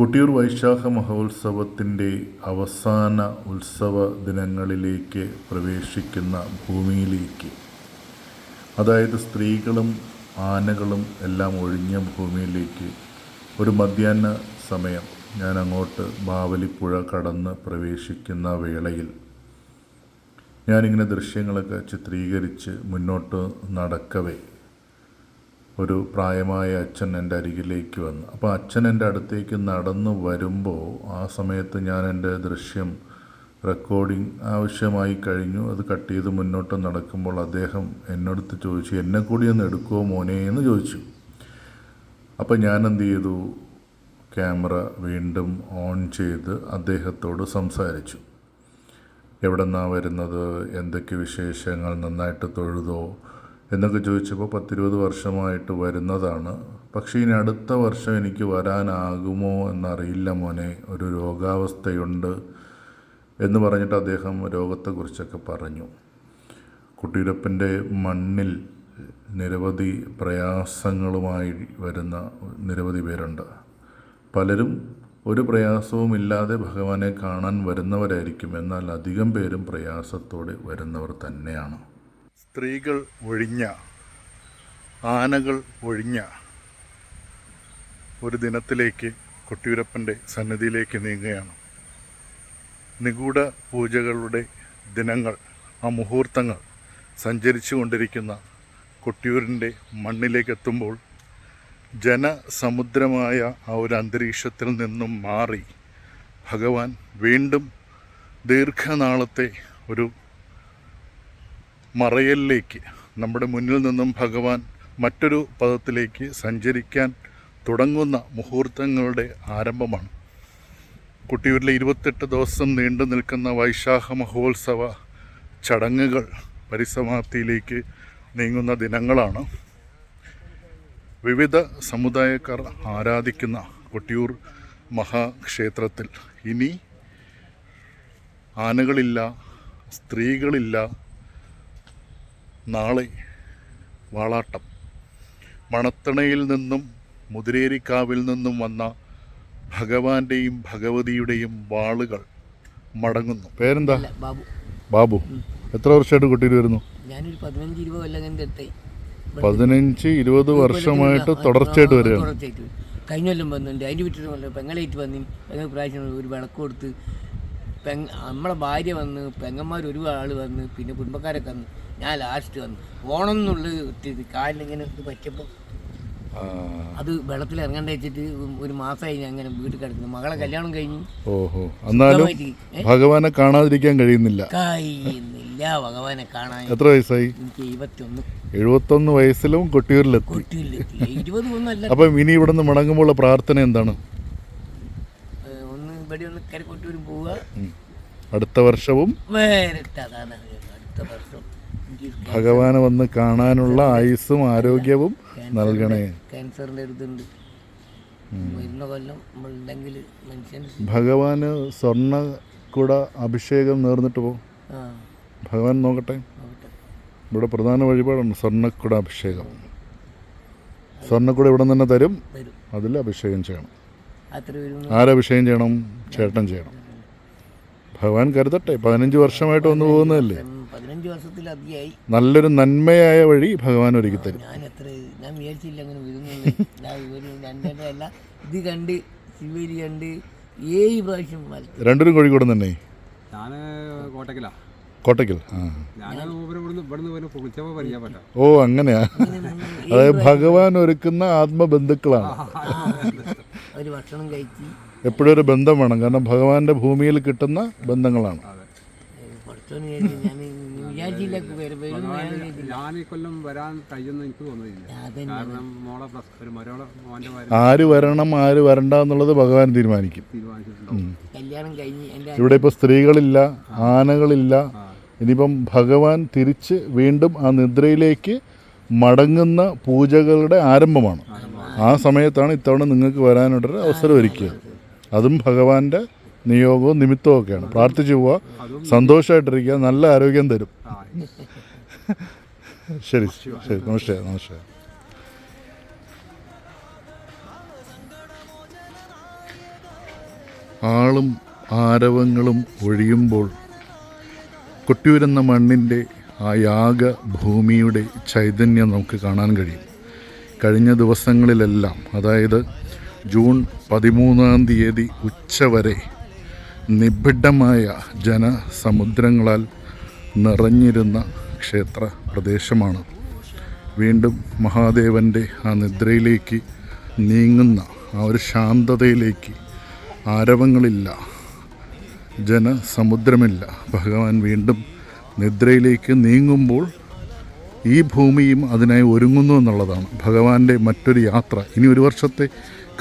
കൊട്ടിയൂർ വൈശാഖ മഹോത്സവത്തിന്റെ അവസാന ഉത്സവ ദിനങ്ങളിലേക്ക് പ്രവേശിക്കുന്ന ഭൂമിയിലേക്ക്. അതായത് സ്ത്രീകളും ആനകളും എല്ലാം ഒഴിഞ്ഞ ഭൂമിയിലേക്ക്. ഒരു മധ്യാഹ്ന സമയം ഞാൻ അങ്ങോട്ട് ബാവലിപ്പുഴ കടന്ന് പ്രവേശിക്കുന്ന വേളയിൽ ഞാനിങ്ങനെ ദൃശ്യങ്ങളൊക്കെ ചിത്രീകരിച്ച് മുന്നോട്ട് നടക്കവേ. ഒരു പ്രായമായ അച്ഛൻ എന്റെ അരികിലേക്ക് വന്നു. അപ്പോൾ അച്ഛൻ എന്റെ അടുത്തേക്ക് നടന്നു വരുമ്പോൾ ആ സമയത്ത് ഞാൻ എന്റെ ദൃശ്യം റെക്കോർഡിംഗ് ആവശ്യമായി കഴിഞ്ഞു. അത് കട്ട് ചെയ്ത് മുന്നോട്ട് നടക്കുമ്പോൾ അദ്ദേഹം എന്നോടത്ത് ചോദിച്ചു എന്നെ കൂടി ഒന്ന് എടുക്കുമോ മോനെ? എന്ന് ചോദിച്ചു. അപ്പോൾ ഞാൻ എന്ത് ചെയ്തു? ക്യാമറ വീണ്ടും ഓൺ ചെയ്ത് അദ്ദേഹത്തോട് സംസാരിച്ചു. എവിടെ നിന്നാണ് വരുന്നത്? എന്തൊക്കെ വിശേഷങ്ങൾ? നന്നായിട്ട് തൊഴുതോ? എന്നൊക്കെ ചോദിച്ചപ്പോൾ പത്തിരുപത് വർഷമായിട്ട് വരുന്നതാണ്. പക്ഷേ ഇനി അടുത്ത വർഷം എനിക്ക് വരാനാകുമോ എന്നറിയില്ല മോനെ. ഒരു രോഗാവസ്ഥയുണ്ട് എന്ന് പറഞ്ഞിട്ട് അദ്ദേഹം രോഗത്തെക്കുറിച്ചൊക്കെ പറഞ്ഞു. കുട്ടിയുരപ്പന്റെ മണ്ണിൽ നിരവധി പ്രയാസങ്ങളുമായി വരുന്ന നിരവധി പേരുണ്ട്. പലരും ഒരു പ്രയാസവും ഇല്ലാതെ ഭഗവാനെ കാണാൻ വരുന്നവരായിരിക്കും. എന്നാൽ അധികം പേരും പ്രയാസത്തോടെ വരുന്നവർ തന്നെയാണ്. സ്ത്രീകൾ ഒഴിഞ്ഞ ആനകൾ ഒഴിഞ്ഞ ഒരു ദിനത്തിലേക്ക് കൊട്ടിയൂരപ്പന്റെ സന്നിധിയിലേക്ക് നീങ്ങുകയാണ്. നിഗൂഢ പൂജകളുടെ ദിനങ്ങൾ ആ മുഹൂർത്തങ്ങൾ സഞ്ചരിച്ചു കൊണ്ടിരിക്കുന്ന കൊട്ടിയൂരിന്റെ മണ്ണിലേക്ക് എത്തുമ്പോൾ ജനസമുദ്രമായ ആ ഒരു അന്തരീക്ഷത്തിൽ നിന്നും മാറി ഭഗവാൻ വീണ്ടും ദീർഘനാളത്തെ ഒരു മറയലിലേക്ക് നമ്മുടെ മുന്നിൽ നിന്നും ഭഗവാൻ മറ്റൊരു പദത്തിലേക്ക് സഞ്ചരിക്കാൻ തുടങ്ങുന്ന മുഹൂർത്തങ്ങളുടെ ആരംഭമാണ്. കുട്ടിയൂരിലെ ഇരുപത്തെട്ട് ദിവസം നീണ്ടു നിൽക്കുന്ന വൈശാഖ മഹോത്സവ ചടങ്ങുകൾ പരിസമാപ്തിയിലേക്ക് നീങ്ങുന്ന ദിനങ്ങളാണ്. വിവിധ സമുദായക്കാർ ആരാധിക്കുന്ന കൊട്ടിയൂർ മഹാക്ഷേത്രത്തിൽ ഇനി ആനകളില്ല സ്ത്രീകളില്ല നാളെ വാളാട്ടം. മണത്തണയിൽ നിന്നും മുതിരേരിക്കാവിൽ നിന്നും വന്ന ഭഗവാന്റെയും ഭഗവതിയുടെയും വാളുകൾ മടങ്ങുന്നു. പേരെന്താ? ബാബു. ബാബു. എത്ര വർഷമായിട്ട് കുട്ടിയിൽ വരുന്നു? ഞാനൊരു പതിനഞ്ച് ഇരുപത് കൊല്ലം പതിനഞ്ച് ഇരുപത് വർഷമായിട്ട് തുടർച്ചയായിട്ട് വരികയാണ്. കഴിഞ്ഞ കൊല്ലം വന്നിട്ടുണ്ട്. അതിന്റെ വിട്ടിട്ട് കൊല്ലം പെങ്ങളേറ്റ് വന്നു പെങ്ങൾ പ്രാവശ്യം ഒരു വിളക്ക് കൊടുത്ത് പെങ് നമ്മളെ ഭാര്യ വന്ന് പെങ്ങന്മാർ ഒരു ആൾ വന്ന് പിന്നെ കുടുംബക്കാരൊക്കെ വന്ന് ഞാൻ ലാസ്റ്റ് വന്നു. ഓണം എന്നുള്ളത് കാലിലിങ്ങനെ ഇത് പറ്റിയപ്പോൾ അത് വെള്ളത്തിൽ ഇറങ്ങണ്ട വെച്ചിട്ട് ഒരു മാസമായി ഞാൻ അങ്ങനെ വീട്ടിൽ കിടക്കുന്നു. മകളെ കല്യാണം കഴിഞ്ഞു. ഓഹോ. എന്നാലും ഭഗവാനെ കാണാതിരിക്കാൻ കഴിയുന്നില്ല. കഴിയുന്നില്ല ഭഗവാനെ കാണാൻ. എത്ര വയസ്സായി? എനിക്ക് എഴുപത്തൊന്ന്. എഴുപത്തൊന്ന് വയസ്സിലും കൊട്ടിയൂരിലെത്തി. കൊട്ടിയില്ല ഇരുപത് ഒന്നല്ല അപ്പം ഇനി ഇവിടുന്ന് മടങ്ങുമ്പോൾ പ്രാർത്ഥന എന്താണ്? ഒന്ന് ഇവിടെ ഒന്ന് കരക്കൊട്ടിയൂരും പോവുക. അടുത്ത വർഷവും അടുത്ത വർഷം. ഭഗവാനെ വന്ന് കാണാനുള്ള ആയുസ്സും ആരോഗ്യവും നൽകണേ. ക്യാൻസറിന്റെ ഒരു ഇതുണ്ട് വരുന്ന കൊല്ലം നമ്മളുണ്ടെങ്കിൽ മനുഷ്യൻ ഭഗവാന് സ്വർണ കുട അഭിഷേകം നേർന്നിട്ട് പോ. ഭഗവാൻ നോക്കട്ടെ. ഇവിടെ പ്രധാന വഴിപാടാണ് സ്വർണക്കുട അഭിഷേകം. സ്വർണക്കുട ഇവിടെ തന്നെ തരും. അതിൽ അഭിഷേകം ചെയ്യണം. ആരഭിഷേകം ചെയ്യണം? ചേട്ടൻ ചെയ്യണം. ഭഗവാൻ കരുതട്ടെ. പതിനഞ്ച് വർഷമായിട്ട് വന്നു പോകുന്നതല്ലേ? പതിനഞ്ച് വർഷത്തിലധികമായി. നല്ലൊരു നന്മയായ വഴി ഭഗവാൻ ഒരുക്കി തരും. ഞാൻ എത്ര ഞാൻ വിചാരിച്ചില്ല അങ്ങനെ വരുന്നു ഞാൻ ഇവർ രണ്ടല്ല ഇത് കണ്ട് ശിവരി കണ്ട് ഏഴ് പ്രാവശ്യം രണ്ടുപേരും കോഴിക്കോട് തന്നെ ഞാൻ കോട്ടക്കലാ. കുളിച്ചപ്പോൾ ഓ അങ്ങനെയാ അതായത് ഭഗവാൻ ഒരുക്കുന്ന ആത്മബന്ധുക്കളാണ്. ഒരു ഭക്ഷണം കഴിച്ച് എപ്പോഴും ഒരു ബന്ധം വേണം. കാരണം ഭഗവാന്റെ ഭൂമിയിൽ കിട്ടുന്ന ബന്ധങ്ങളാണ്. കൊല്ലം വരാൻ കഴിയുമെന്ന് എനിക്ക് തോന്നുന്നില്ല. കാരണം മോളെ പ്ലസ് ഒരു മരോളെ മോന്റെ ആര് വരണം ആര് വരണ്ട എന്നുള്ളത് ഭഗവാൻ തീരുമാനിക്കും. കല്യാണം കഴിഞ്ഞ് എന്റെ ഇവിടെ ഇപ്പോൾ സ്ത്രീകളില്ല ആനകളില്ല. ഇനിയിപ്പം ഭഗവാൻ തിരിച്ച് വീണ്ടും ആ നിദ്രയിലേക്ക് മടങ്ങുന്ന പൂജകളുടെ ആരംഭമാണ്. ആ സമയത്താണ് ഇത്തവണ നിങ്ങൾക്ക് വരാനുള്ളൊരു അവസരം ഒരുക്കിയത്. അതും ഭഗവാന്റെ നിയോഗവും നിമിത്തവും ഒക്കെയാണ്. പ്രാർത്ഥിച്ചു പോവുക സന്തോഷമായിട്ടിരിക്കുക നല്ല ആരോഗ്യം തരും. ശരി ശരി. നമസ്കാരം നമസ്കാരം ആളും ആരവങ്ങളും ഒഴിയുമ്പോൾ കൊട്ടിയുരുന്ന മണ്ണിന്റെ ആ യാഗ ഭൂമിയുടെ ചൈതന്യം നമുക്ക് കാണാൻ കഴിയും. കഴിഞ്ഞ ദിവസങ്ങളിലെല്ലാം അതായത് ജൂൺ പതിമൂന്നാം തീയതി ഉച്ചവരെ നിബിഡമായ ജനസമുദ്രങ്ങളാൽ നിറഞ്ഞിരുന്ന ക്ഷേത്ര പ്രദേശമാണ് വീണ്ടും മഹാദേവന്റെ ആ നിദ്രയിലേക്ക് നീങ്ങുന്ന ആ ഒരു ശാന്തതയിലേക്ക് ആരവങ്ങളില്ല ജനസമുദ്രമില്ല. ഭഗവാൻ വീണ്ടും നിദ്രയിലേക്ക് നീങ്ങുമ്പോൾ ഈ ഭൂമിയും അതിനായി ഒരുങ്ങുന്നു എന്നുള്ളതാണ്. ഭഗവാന്റെ മറ്റൊരു യാത്ര ഇനി ഒരു വർഷത്തെ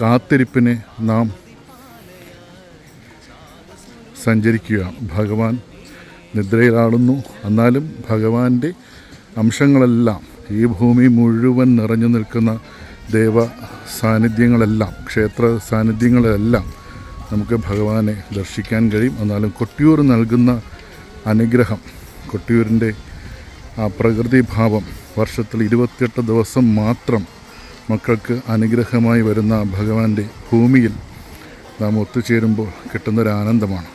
കാത്തിരിപ്പിനെ നാം സഞ്ചരിക്കുകയാണ് ഭഗവാൻ നിദ്രയിലാടുന്നു എന്നാലും ഭഗവാന്റെ അംശങ്ങളെല്ലാം ഈ ഭൂമി മുഴുവൻ നിറഞ്ഞു നിൽക്കുന്ന ദേവ സാന്നിധ്യങ്ങളെല്ലാം ക്ഷേത്ര സാന്നിധ്യങ്ങളെല്ലാം നമുക്ക് ഭഗവാനെ ദർശിക്കാൻ കഴിയും. എന്നാലും കൊട്ടിയൂർ നൽകുന്ന അനുഗ്രഹം കൊട്ടിയൂരിന്റെ ആ പ്രകൃതി ഭാവം വർഷത്തിൽ ഇരുപത്തിയെട്ട് ദിവസം മാത്രം മക്കൾക്ക് അനുഗ്രഹമായി വരുന്ന ഭഗവാന്റെ ഭൂമിയിൽ നാം ഒത്തുചേരുമ്പോൾ കിട്ടുന്നൊരാനന്ദമാണ്.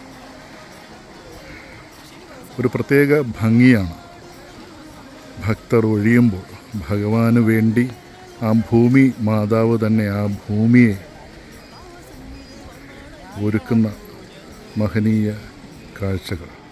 ഒരു പ്രത്യേക ഭംഗിയാണ്. ഭക്തർ ഒഴിയുമ്പോൾ ഭഗവാന് വേണ്ടി ആ ഭൂമി മാതാവ് തന്നെ ആ ഭൂമിയെ ഒരുക്കുന്ന മഹനീയ കാഴ്ചകൾ.